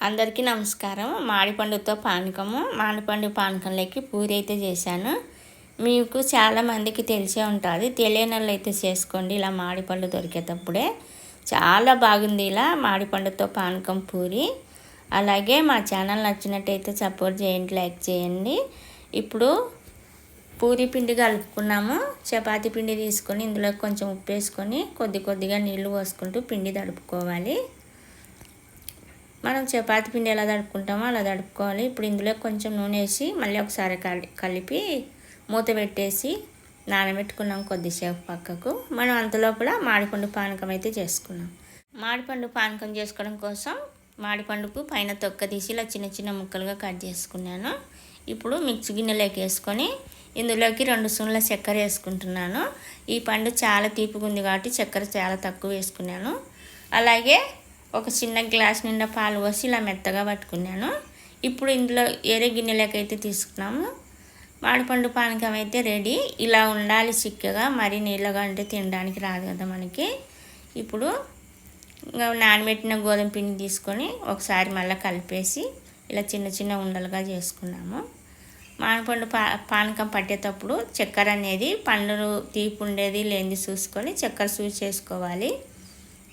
అందరికీ నమస్కారం. మామిడిపండుతో పానకము. మామిడిపండు పానకంలోకి పూరి అయితే చేశాను. మీకు చాలామందికి తెలిసే ఉంటుంది. తెలియని వాళ్ళు అయితే చేసుకోండి. ఇలా మామిడిపండు దొరికేటప్పుడే. చాలా బాగుంది ఇలా మామిడిపండుతో పానకం పూరి. అలాగే మా ఛానల్ నచ్చినట్టయితే సపోర్ట్ చేయండి లైక్ చేయండి. ఇప్పుడు పూరి పిండి కలుపుకున్నాము. చపాతీ పిండి తీసుకొని ఇందులో కొంచెం ఉప్పు వేసుకొని కొద్ది కొద్దిగా నీళ్ళు పోసుకుంటూ పిండి తడుపుకోవాలి. మనం చపాతి పిండి ఎలా తడుపుకుంటామో అలా తడుపుకోవాలి. ఇప్పుడు ఇందులో కొంచెం నూనె వేసి మళ్ళీ ఒకసారి కలిపి మూత పెట్టేసి నానబెట్టుకున్నాం కొద్దిసేపు పక్కకు. మనం అంతలోపల మాడిపండు పానకం అయితే చేసుకున్నాం. మాడిపండు పానకం చేసుకోవడం కోసం మాడిపండుకు పైన తొక్క తీసి ఇలా చిన్న చిన్న ముక్కలుగా కట్ చేసుకున్నాను. ఇప్పుడు మిక్సీ గిన్నెలోకి వేసుకొని ఇందులోకి రెండు సున్నుల చక్కెర వేసుకుంటున్నాను. ఈ పండు చాలా తీపిగా ఉంది కాబట్టి చక్కెర చాలా తక్కువ వేసుకున్నాను. అలాగే ఒక చిన్న గ్లాస్ నిండా పాలు పోసి ఇలా మెత్తగా పట్టుకున్నాను. ఇప్పుడు ఇందులో ఏరే గిన్నెలోకి అయితే తీసుకున్నాము. మామిడిపండు పానకం అయితే రెడీ. ఇలా ఉండాలి చిక్కగా మరీ నీళ్ళగా అంటే తినడానికి రాదు కదా మనకి. ఇప్పుడు నానబెట్టిన గోధుమ పిండి తీసుకొని ఒకసారి మళ్ళీ కలిపేసి ఇలా చిన్న చిన్న ఉండలుగా చేసుకున్నాము. మామిడిపండు పా పానకం పట్టేటప్పుడు చక్కెర అనేది పండ్లు తీపి ఉండేది లేనిది చూసుకొని చక్కెర చూసి చేసుకోవాలి.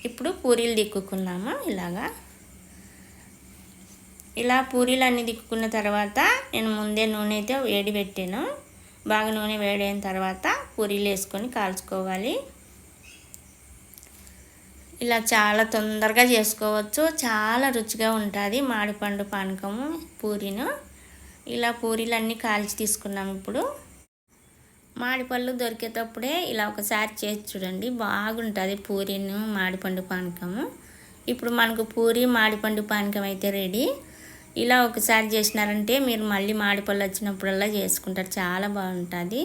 ఇప్పుడు పూరీలు దిక్కుకున్నాము ఇలాగా? ఇలా పూరీలు అన్నీ దిక్కుకున్న తర్వాత నేను ముందే నూనె అయితే వేడి పెట్టాను. బాగా నూనె వేడైన తర్వాత పూరీలు వేసుకొని కాల్చుకోవాలి. ఇలా చాలా తొందరగా చేసుకోవచ్చు. చాలా రుచిగా ఉంటుంది మామిడిపండు పానకము పూరీను. ఇలా పూరీలన్నీ కాల్చి తీసుకున్నాము ఇప్పుడు. మాడిపళ్ళు దొరికేటప్పుడే ఇలా ఒకసారి చేసి చూడండి. బాగుంటుంది పూరీను మాడిపండు పానకము. ఇప్పుడు మనకు పూరి మాడిపండు పానకం అయితే రెడీ. ఇలా ఒకసారి చేసినారంటే మీరు మళ్ళీ మాడిపళ్ళు వచ్చినప్పుడల్లా చేసుకుంటారు. చాలా బాగుంటుంది.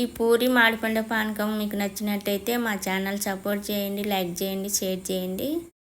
ఈ పూరి మాడిపండు పానకం మీకు నచ్చినట్టయితే మా ఛానల్ సపోర్ట్ చేయండి లైక్ చేయండి షేర్ చేయండి.